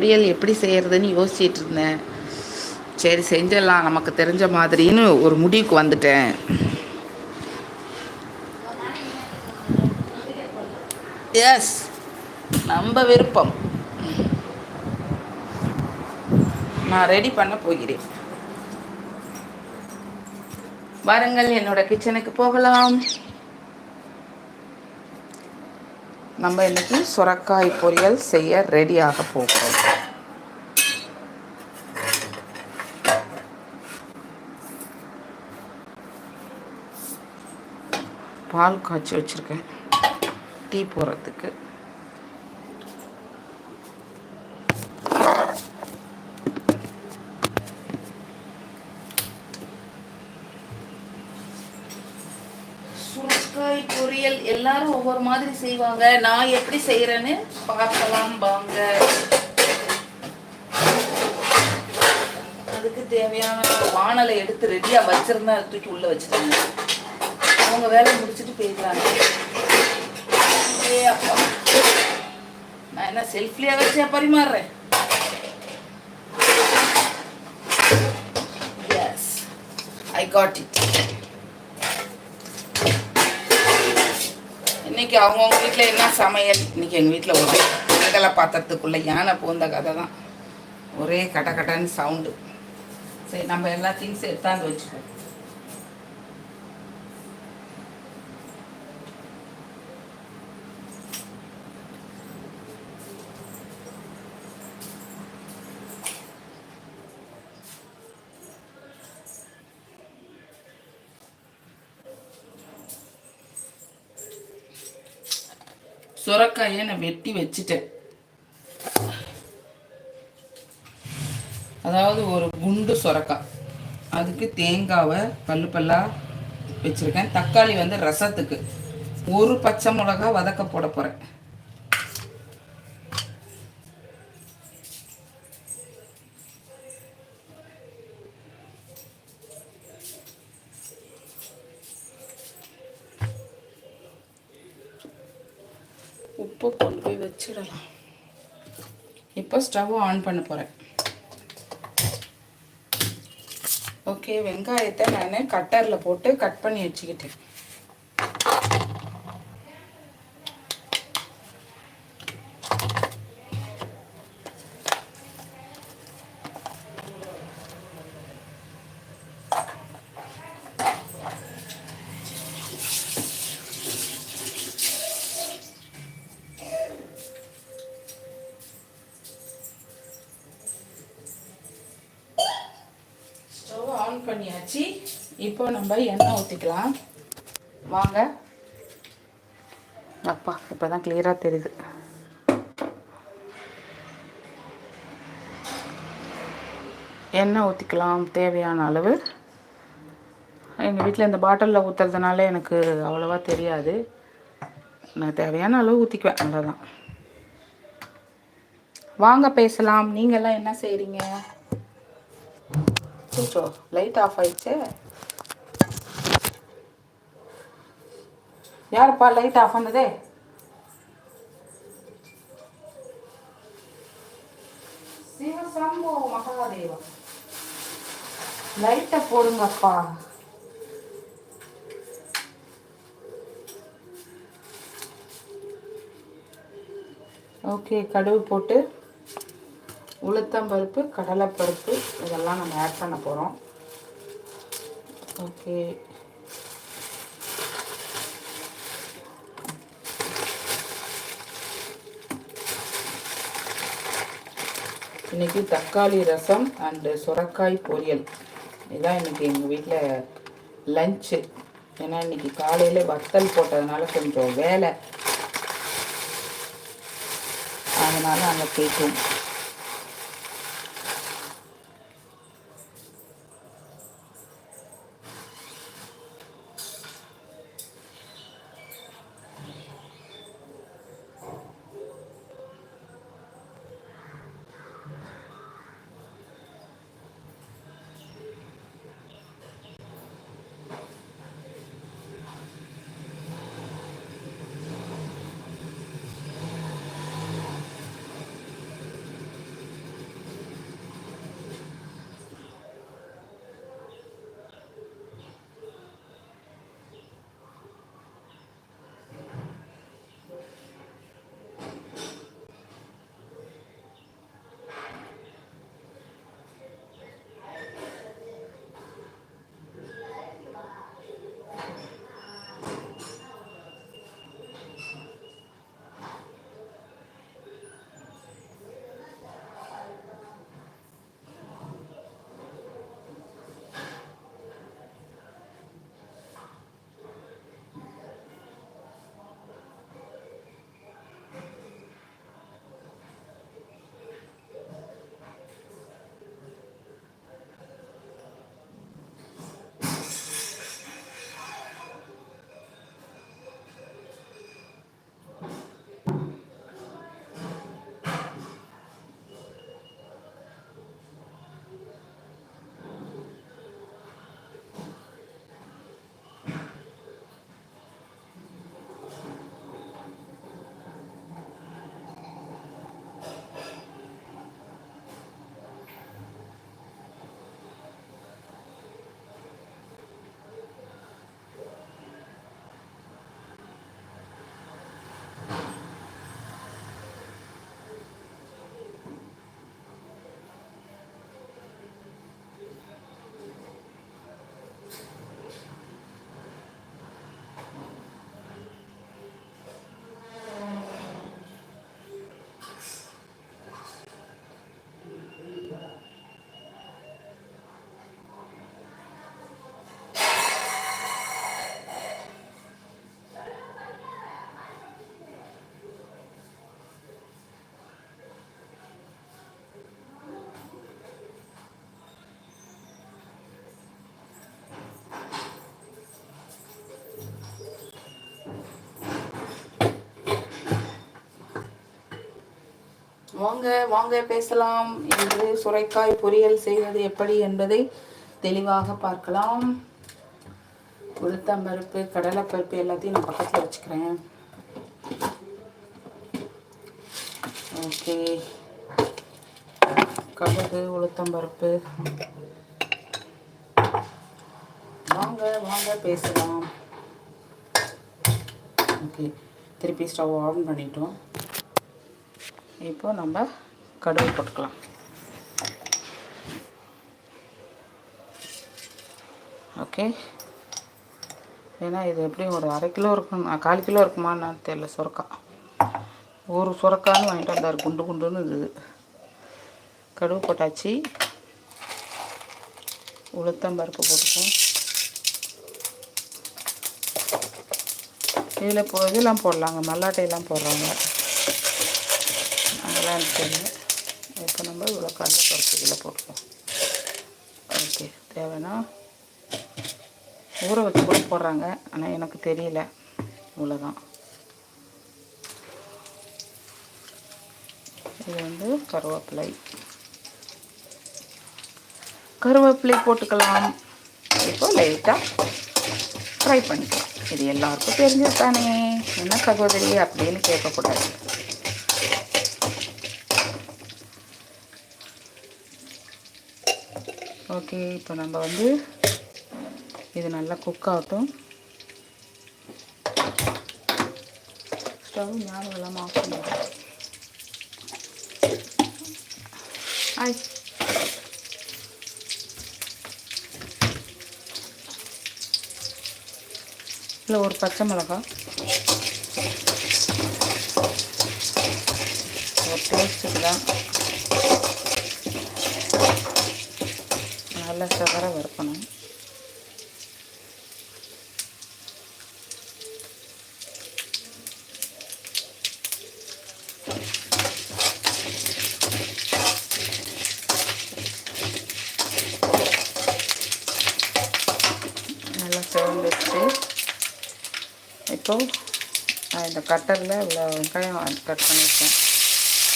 பொரியல் எப்படி செய்கிறதுன்னு யோசிச்சிட்டு இருந்தேன். சரி செஞ்சிடலாம். நமக்கு தெரிஞ்ச மாதிரின்னு ஒரு முடிவுக்கு வந்துட்டேன். எஸ் நம்ம விருப்பம். நான் ரெடி பண்ண போகிறேன். வாருங்கள் என்னோட கிச்சனுக்கு போகலாம். நம்ம இன்னைக்கு சுரக்காய் பொரியல் செய்ய ரெடியாக போகிறோம். பால் காய்ச்சி வச்சுருக்கேன். டீ போடுறதுக்கு. சுரக்காய் பொரியல் எல்லாரும் ஒவ்வொரு மாதிரி செய்வாங்க. நான் எப்படி செய்யறேன்னு பார்க்கலாம் வாங்க. அதுக்கு தேவையான வானலை எடுத்து ரெடியா வச்சிருந்தா அதை தூக்கி உள்ள வச்சிருந்தாங்க அவங்க வேலையை முடிச்சுட்டு போயிடுறாங்க. அப்பா. நான் என்ன செல்ஃப்லயே வச்சே பரிமாறுறேன்? எஸ் ஐ காட் இட் இன்னைக்கு அவங்கவுங்க வீட்டில் என்ன சமையல்? இன்னைக்கு எங்கள் வீட்டில் ஒரே வெங்கல பாத்திரத்துக்குள்ளே யானை போந்த கதை தான். ஒரே கட கடன்னு சவுண்டு சரி நம்ம எல்லா திங்ஸ் எடுத்தாந்து சுரக்காயை நான் வெட்டி வச்சுட்டேன். அதாவது ஒரு குண்டு சுரக்காய் அதுக்கு தேங்காவை பல்லு பல்லாக வச்சுருக்கேன். தக்காளி வந்து ரசத்துக்கு. ஒரு பச்சை மிளகா வதக்க போட போகிறேன் உப்பு கொண்டு போய் வச்சிடலாம் இப்போ ஸ்டவ் ஆன் பண்ண போகிறேன் ஓகே வெங்காயத்தை நான் கட்டரில் போட்டு கட் பண்ணி வச்சுக்கிட்டேன் ஸ்டவ் ஆன் பண்ணியாச்சு இப்போ நம்ம எண்ணெய் ஊற்றிக்கலாம் வாங்க. அப்பா இப்போ தான் கிளியராக தெரியுது. எண்ணெய் ஊற்றிக்கலாம் தேவையான அளவு. எங்கள் வீட்டில் இந்த பாட்டிலில் ஊற்றுறதுனால எனக்கு அவ்வளோவா தெரியாது. நான் தேவையான அளவு ஊற்றிக்குவேன் அவ்வளோதான் வாங்க பேசலாம். நீங்கள்லாம் என்ன செய்கிறீங்க சூச்சோ லைட் ஆஃப் ஆயிடுச்சு. யாருப்பா லைட் ஆஃப் பண்ணதே சிவசம்போ மகாதேவா லைட்டை போடுங்கப்பா ஓகே கடுகு போட்டு உளுத்தம்பருப்பு கடலைப்பருப்பு இதெல்லாம் நம்ம ஆட் பண்ண போகிறோம் ஓகே இன்னைக்கு தக்காளி ரசம் அண்டு சுரக்காய் பொரியல். இதுதான் இன்னைக்கு எங்கள் வீட்டில் லஞ்சு ஏன்னா இன்னைக்கு காலையில் வத்தல் போட்டதுனால கொஞ்சம் வேலை. அதனால் அங்கே கேட்கும் வாங்க வாங்க பேசலாம் என்று சுரைக்காய் பொரியல் செய்வது எப்படி என்பதை தெளிவாக பார்க்கலாம். உளுத்தம்பருப்பு கடலைப்பருப்பு எல்லாத்தையும் நான் பக்கத்தில் வச்சுக்கிறேன். ஓகே கடுகு உளுத்தம்பருப்பு வாங்க வாங்க பேசலாம். ஓகே திருப்பி ஸ்டவ் ஆன் பண்ணிட்டோம். இப்போ நம்ம கடுகு போட்டுக்கலாம். ஓகே ஏன்னா இது எப்படியும் ஒரு அரை கிலோ இருக்கும் கால் கிலோ இருக்குமான்னு தெரியல சுரக்கா. ஒரு சுரக்கான்னு வாங்கிட்டு வந்தார் குண்டு குண்டுன்னு இது கடுகு போட்டாச்சு. உளுத்தம்பருப்பு போட்டுப்போம். இதில் இப்போ இதெல்லாம் போடலாங்க மல்லாட்டையெல்லாம் போடுறாங்க. அதெல்லாம் எனக்கு இப்போ நம்ம இவ்வளோ கடலை பருப்பு இதில் ஓகே தேவைன்னா ஊற வச்சு கூட போடுறாங்க. ஆனால் எனக்கு தெரியல. இவ்வளோதான் இது வந்து கருவேப்பிலை. கருவேப்பிலை போட்டுக்கலாம். இப்போ லைட்டாக ஃப்ரை பண்ணிக்கலாம். இது எல்லாருக்கும் தெரிஞ்சிருக்கானே தானே என்ன சகோதரி அப்படின்னு கேட்கக்கூடாது. ஓகே இப்போ நம்ம வந்து இது நல்லா குக் ஆகட்டும். ஸ்டவ் ஞாபகம் இல்லாமல் ஆஃப் பண்ணுவோம் ஆய். இல்லை ஒரு பச்சை மிளகா. ஒரு டேஸ்ட்டுக்கு தான் நல்லா சவர வறுக்கணும். நல்லா சேர்ந்துச்சு இப்போ நான் இந்த கட்டரில் இவ்வளோ வெங்காயம் கட் பண்ணியிருக்கேன்.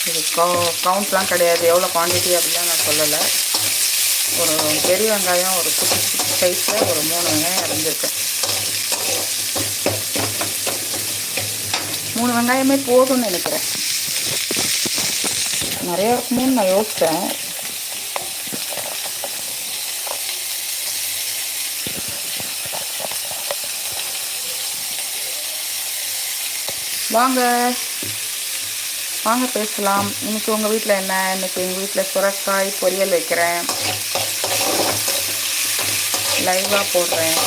இது கவு கவுண்ட்லாம் கிடையாது. எவ்வளோ குவான்டிட்டி அப்படிலாம் நான் சொல்லலை. ஒரு பெரிய வெங்காயம் ஒரு குட்டி குட்டி சைஸில் ஒரு மூணு வெங்காயம் அரைஞ்சிருக்கேன். மூணு வெங்காயமே போதும்னு நினைக்கிறேன். நிறைய இருக்குமோன்னு நான் யோசித்தேன் வாங்க. வாங்க பேசலாம். இன்னைக்கு உங்கள் வீட்டில் என்ன? இன்னைக்கு எங்கள் வீட்டில் சுரக்காய் பொரியல் வைக்கிறேன். லைவாக போடுறேன்.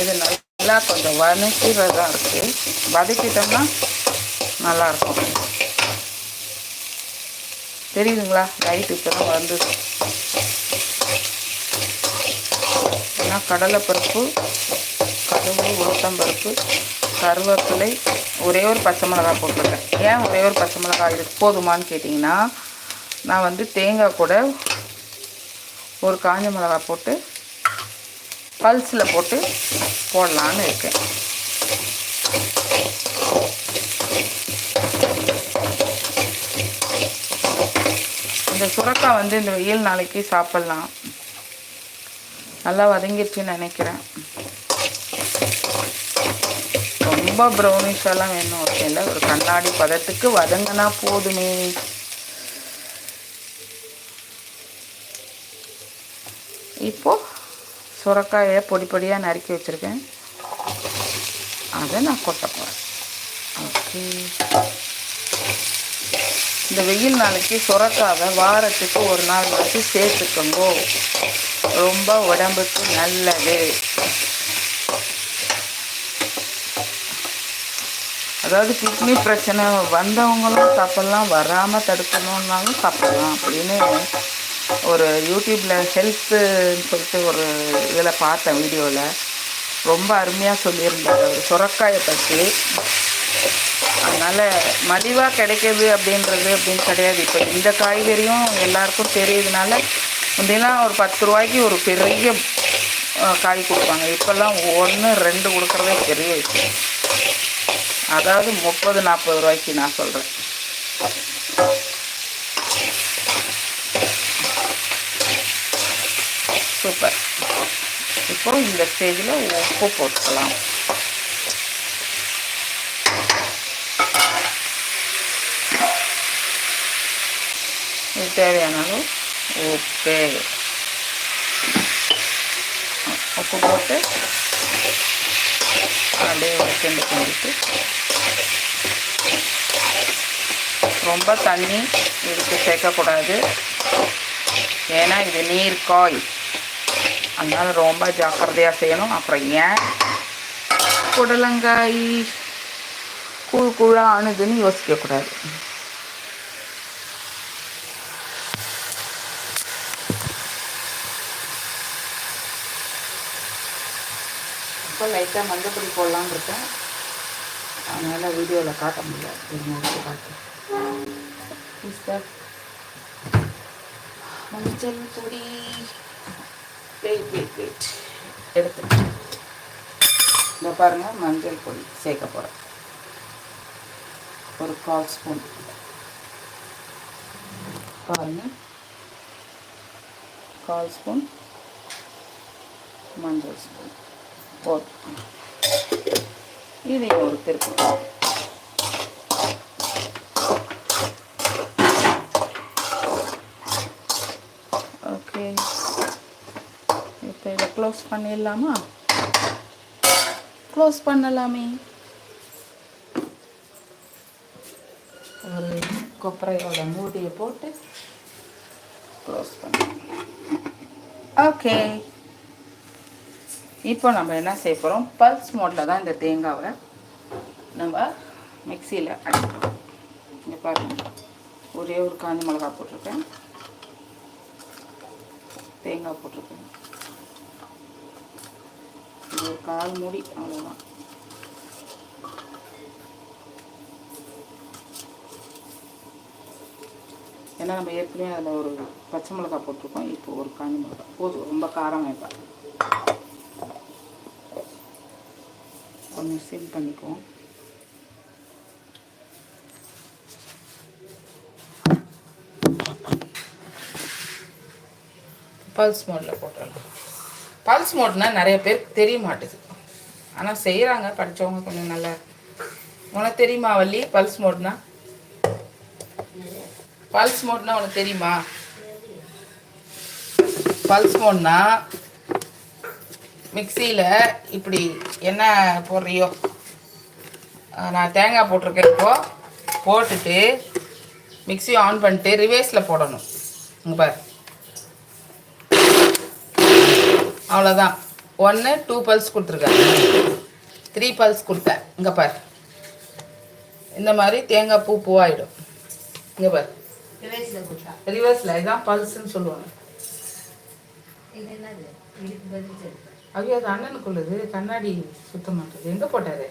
இது நல்லா கொஞ்சம் வதக்கிறதா இருக்குது வதக்கிட்டோம்னா நல்லாயிருக்கும் தெரியுதுங்களா? லைட் இப்போ தான் வந்து ஏன்னா கடலைப்பருப்பு கடுகு உளுத்தம்பருப்பு கருவேப்பிலை ஒரே ஒரு பச்சை மிளகாய் போட்டிருக்கேன். ஏன் ஒரே ஒரு பச்சை மிளகாய் இது போதுமான்னு கேட்டிங்கன்னா நான் வந்து தேங்காய் கூட ஒரு காஞ்ச மிளகாய் போட்டு பல்ஸில் போட்டு போடலான்னு இருக்கேன். இந்த சுரக்காய் வந்து இந்த வெயில் நாளைக்கு சாப்பிட்லாம். நல்லா வதங்கிடுச்சுன்னு நினைக்கிறேன். ரொம்ப ப்ரௌனிஷெல்லாம் வேணும். ஓகே இல்லை ஒரு கண்ணாடி பதத்துக்கு வதங்கினா போதுமே. இப்போ சுரக்காயை பொடி பொடியாக நறுக்கி வச்சுருக்கேன். அதை நான் கொட்ட போகிறேன் ஓகே. இந்த வெயில் நாளைக்கு சுரக்காவை வாரத்துக்கு ஒரு நாள் வச்சு சேர்த்துக்கோங்கோ. ரொம்ப உடம்புக்கு நல்லது. அதாவது கிட்னி பிரச்சனை வந்தவங்களும் சாப்பிட்லாம் வராமல் தடுக்கணுன்னாலும் சாப்பிட்லாம் அப்படின்னு ஒரு யூடியூப்பில் ஹெல்த்துன்னு சொல்லிட்டு ஒரு இதில் பார்த்தேன் வீடியோவில் ரொம்ப அருமையாக சொல்லியிருந்தார் அவர். சுரக்காயை பற்றி அதனால் மலிவாக கிடைக்கிது அப்படின்றது அப்படின்னு கிடையாது. இப்போ இந்த காய்கறியும் எல்லாருக்கும் தெரியுதுனால முந்திலாம் ஒரு பத்து ரூபாய்க்கு ஒரு பெரிய காய் கொடுப்பாங்க. இப்போல்லாம் ஒன்று ரெண்டு கொடுக்குறதே பெரிய விஷயம். அதாவது முப்பது நாற்பது ரூபாய்க்கு நான் சொல்கிறேன் சூப்பர். இப்போ இந்த ஸ்டேஜில் உப்பு போட்டுக்கலாம். தேவையான அளவு உப்பு உப்பு போட்டு அப்படியே ஒரு கிண்டு கிண்டிட்டு ரொம்ப தண்ணி இதுக்கு சேர்க்கக்கூடாது. ஏன்னா இது நீர் காய் அதனால் ரொம்ப ஜாக்கிரதையாக செய்யணும். அப்புறம் ஏன்? புடலங்காய் குழு குழா அணுதுன்னு யோசிக்கக்கூடாது. இப்போ லைட்டாக மஞ்சப்பொடி போடலான்னு இருக்கேன். அதனால் வீடியோவில் காட்ட முடியாது. திரும்ப காட்டு மஞ்சள் பொடி. Wait wait wait. எடுத்து இந்த பாருங்கள் மஞ்சள் பொடி சேர்க்க போகிறேன் ஒரு கால் ஸ்பூன். பாருங்கள் கால் ஸ்பூன். மஞ்சள் ஸ்பூன். போட்டு இதையும் ஒரு திருப்பி. ஓகே. இப்போ இதை க்ளோஸ் பண்ணிடலாமா? க்ளோஸ் பண்ணலாமே. ஒரு கொப்பரையோட மூடியை போட்டு க்ளோஸ் பண்ண ஓகே. இப்போ நம்ம என்ன செய்ய போகிறோம் பல்ஸ் மோட்டில் தான் இந்த தேங்காவை நம்ம மிக்சியில் அடிக்கிறோம் இங்கே பாருங்கள் ஒரே ஒரு காஞ்சி மிளகா போட்டிருக்கேன். தேங்காய் போட்டிருக்கேன். இது ஒரு கால் மூடி அவ்வளோதான் ஏன்னா நம்ம ஏற்கனவே அதில் ஒரு பச்சை மிளகா போட்டிருக்கோம். இப்போ ஒரு காஞ்சி மிளகா. போதும். ரொம்ப காரம் வைப்பேன் கொஞ்சம் சிம் பண்ணிக்குவோம் பல்ஸ் மோடில் போட்டுடலாம் பல்ஸ் மோட்னா நிறைய பேருக்கு தெரிய மாட்டேது. ஆனால் செய்கிறாங்க படித்தவங்க கொஞ்சம் நல்லா. உனக்கு தெரியுமா வள்ளி? பல்ஸ் மோட்னா பல்ஸ் மோட்னா உனக்கு தெரியுமா? பல்ஸ் மோட்னா மிக்சியில் இப்படி என்ன போடுறியோ நான் தேங்காய் போட்டிருக்கேன் இப்போ. போட்டுட்டு மிக்ஸி ஆன் பண்ணிட்டு ரிவேர்ஸில் போடணும். இங்கே பாரு. அவ்வளோதான் ஒன்று டூ பல்ஸ் கொடுத்துருக்கேன் த்ரீ பல்ஸ் கொடுத்தேன். இங்கே பார். இந்த மாதிரி தேங்காய் பூ பூவாயிடும். இங்கே பார். ரிவர்ஸில் இதான் பல்ஸ்ன்னு சொல்லுவாங்க. ஐயோ அது அண்ணனுக்குள்ளது கண்ணாடி சுத்த மாட்டேது எங்கே போட்டாரு?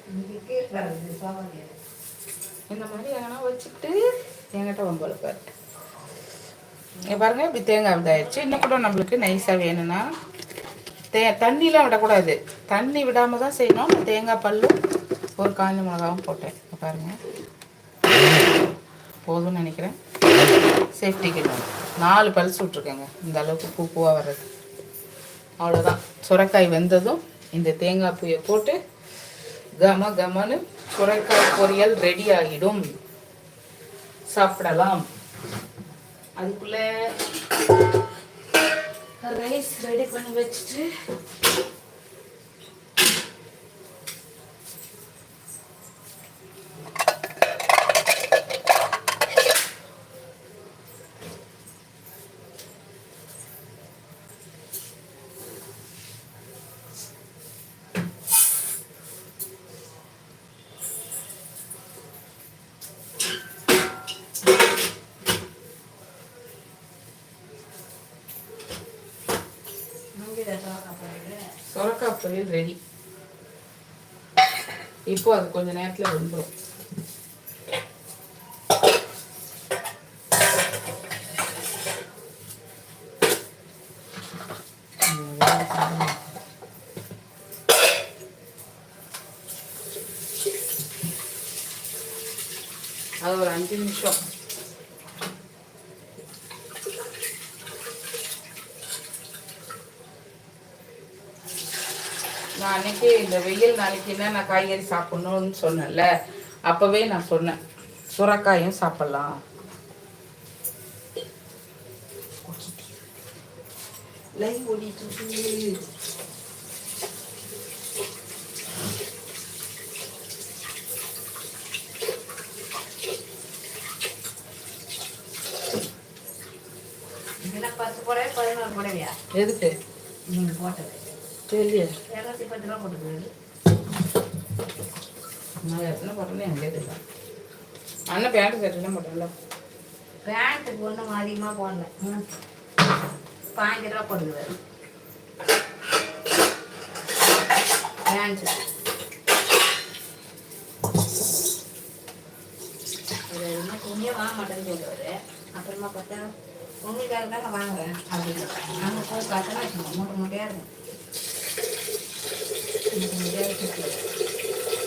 இந்த மாதிரி எங்கன்னா வச்சுக்கிட்டு என்கிட்ட வம்பல பாரு பாருங்க இப்படி தேங்காய் இதாயிடுச்சு. இன்னும் கூட நம்மளுக்கு நைஸாக வேணும்னா தே தண்ணிலாம் விடக்கூடாது. தண்ணி விடாமல் தான் செய்யணும். நான் தேங்காய் பல்லும் ஒரு காஞ்ச மிளகாவும் போட்டேன். பாருங்கள் பாருங்க. போதும்னு நினைக்கிறேன். சேஃப்டிக்கு நாலு பல்ஸ் விட்ருக்கேங்க இந்த அளவுக்கு பூ பூவாக வர்றது. அவ்வளோதான் சுரைக்காய் வெந்ததும் இந்த தேங்காய் பூயை போட்டு கம கமனு சுரக்காய் பொரியல் ரெடி ஆகிடும். சாப்பிடலாம். அதுக்குள்ள ரைஸ் ரெடி பண்ணி வச்சுட்டு தொழில் ரெடி இப்போ அது கொஞ்ச நேரத்தில் வந்துடும் அது ஒரு அஞ்சு நிமிஷம். நான் அன்னைக்கு இந்த வெயில் நாளைக்கு என்ன நான் காய்கறி சாப்பிடணும்னு சொன்னேன்ல அப்பவே நான் சொன்னேன் சுரக்காயும் சாப்பிடலாம். லைவ் ஓடிட்டு பதினோரு புடவையா? எதுக்கு? நீங்கள் போட்டது. இரநூத்தி பத்து ரூபா போட்டுக்கிறது நான் எத்தனை போட்டேன்னு எனக்கே தெரியல அண்ணன் பேண்ட் ஷர்ட்லாம் போட்டல? பேண்ட்டுக்கு ஒன்றும் அதிகமாக போடல. பாஞ்சு ரூபா போட்டுக்கிறது பேண்ட்டு. துணியே வாங்க மாட்டேன்னு சொல்லுவார். அப்புறமா பார்த்தா உங்களுக்காக தான் வாங்குறேன் அப்படின்னு நாங்கள் போய் பார்த்தோன்னா மூட்டை மூட்டையாக இருக்கும். மூட்டை மூட்டையாக இருக்கு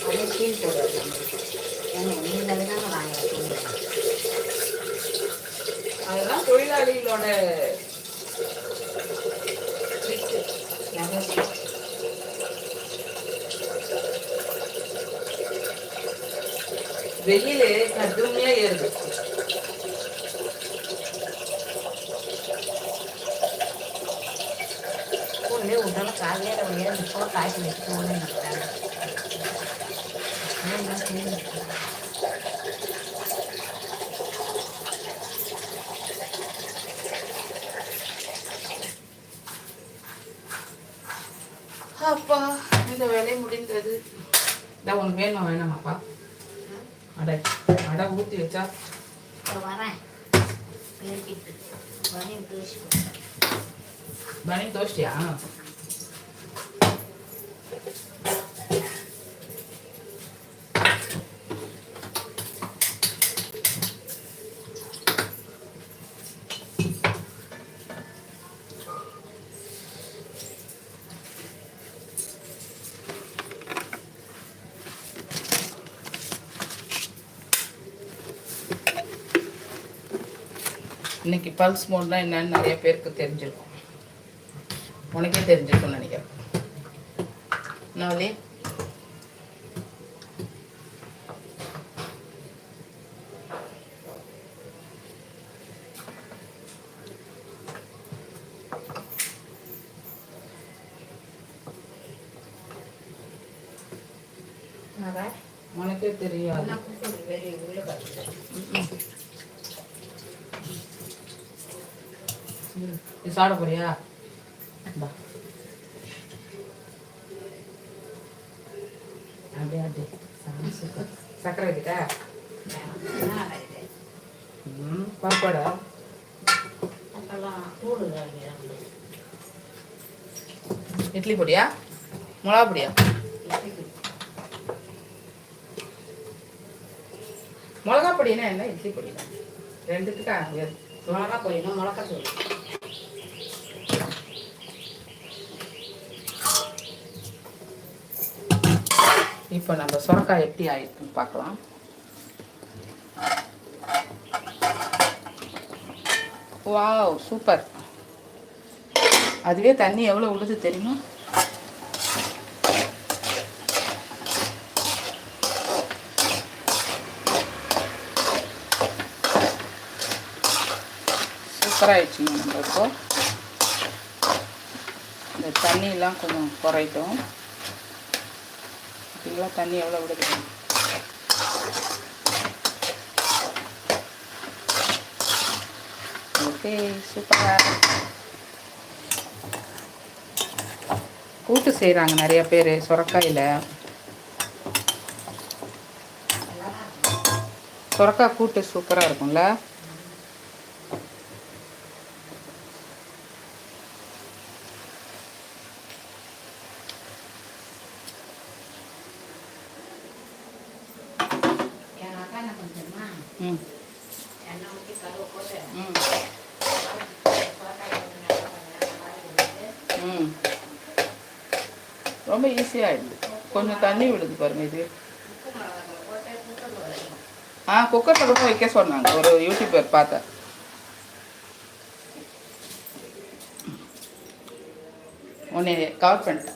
அதே கீழ் போடுறது ஏன்னா நீங்கள் தானே நான் அதெல்லாம் தொழிலாளிகளோட trick. வெயில் கடுமையா ஏறுது காலையில் ஒரு ஏழு முப்பது காய்ச்சி வச்சுட்டு ஒன்று நடத்தாங்க அப்பா இந்த வேலை முடிந்தது. இதான் உனக்கு வேணுமா வேணாமாப்பா? அடை அடை ஊற்றி வச்சா. வரேன். பனி தோஷ்டியா? இன்னைக்கு பல்ஸ் மோட்னா என்னன்னு நிறைய பேருக்கு தெரிஞ்சிருக்கும். உனக்கே தெரிஞ்சிருக்கும்னு நினைக்கிறேன். நாளே வரேன் உனக்கே தெரியாது நான் கூப்பிட்டு வெளியே உள்ள பார்த்துட்டேன் ம்ம். ம். நீ சாப்பிட போறியா. அப்படியே அப்படியே. சர்க்கரை வைக்கிட்டா பாப்பாடா இட்லி பொடியா? மிளகா பொடியா? மிளகா பொடினா என்ன? இட்லி பொடினா ரெண்டுத்துக்கா மிளகா போயிடணும் மிளகா சொல்லு இப்போ நம்ம சுரக்காய் எப்படி ஆயிருக்குன்னு பார்க்கலாம். Wow super. அதுவே தண்ணி எவ்வளோ உழுது தெரியுமா? சூப்பராகிடுச்சுங்க நம்ம இப்போ. இந்த தண்ணியெல்லாம் கொஞ்சம் குறைட்டும் பார்த்தீங்களா தண்ணி எவ்வளோ விடுது. ஓகே சூப்பராக கூட்டு செய்கிறாங்க நிறைய பேர் சுரக்காயில். சுரக்காய் கூட்டு சூப்பராக இருக்கும்ல என் அக்கா என்ன பண்ணுறேன்னா ம் எண்ணெய் ஊற்றி கருவை போட்டு ம் ம் ரொம்ப ஈஸியாகிடுது கொஞ்சம் தண்ணி விடுது பாருங்க இது. ஆ குக்கரில் கூட வைக்க சொன்னாங்க. ஒரு யூடியூபர் பார்த்தேன். உன்னை கவர் பண்ணிட்டேன்.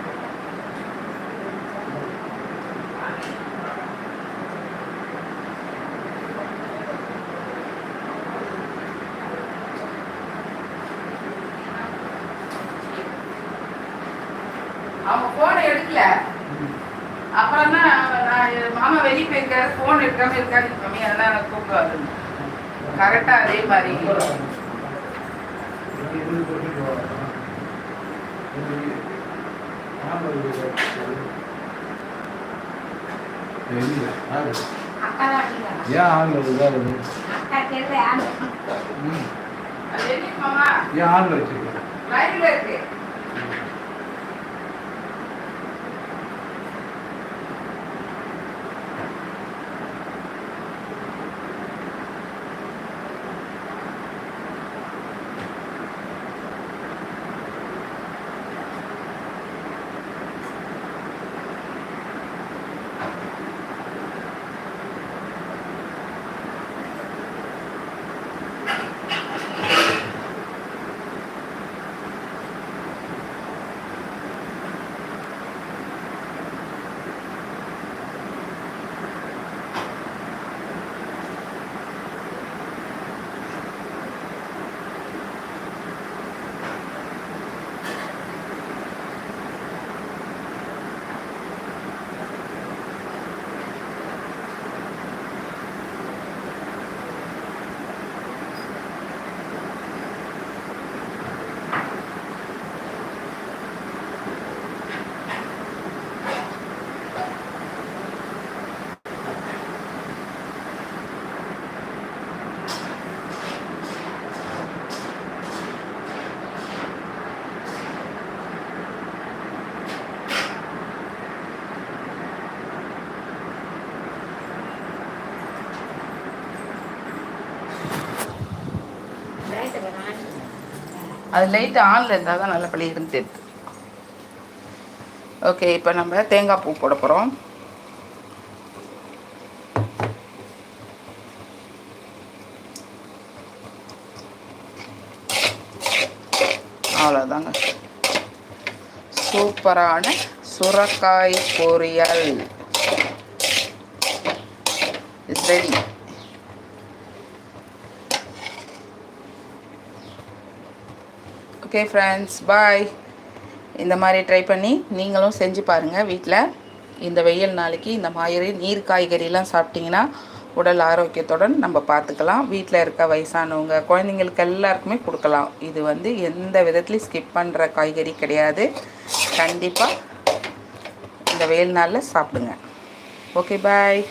எடுக்காம இருக்காது மம்மி அதெல்லாம் எனக்கு கூப்பிடுவாரு. கரெக்டா அதே மாதிரி. ஏன் ஆண்கள் இதாக அக்கா தெரியல யாரு அது என்ன மாமா ஏன் ஆண்கள் வச்சிருக்கேன் அது லைட்டு ஆனில் இருந்தால் தான் நல்லபடி இருந்து தெரியுது. ஓகே இப்போ நம்ம தேங்காய் பூ போட போகிறோம் அவ்வளோதாங்க சூப்பரான சுரக்காய் பொரியல். Is ready okay friends bye இந்த மாதிரி ட்ரை பண்ணி நீங்களும் செஞ்சு பாருங்கள் வீட்டில் இந்த வெயில் நாளைக்கு இந்த மாதிரி நீர் காய்கறிலாம் சாப்பிட்டிங்கன்னா உடல் ஆரோக்கியத்துடன் நம்ம பார்த்துக்கலாம். வீட்டில் இருக்க வயசானவங்க குழந்தைங்களுக்கு எல்லாருக்குமே கொடுக்கலாம். இது வந்து எந்த விதத்துலையும் ஸ்கிப் பண்ணுற காய்கறி கிடையாது. கண்டிப்பாக இந்த வெயில் நாளில் சாப்பிடுங்க. Okay bye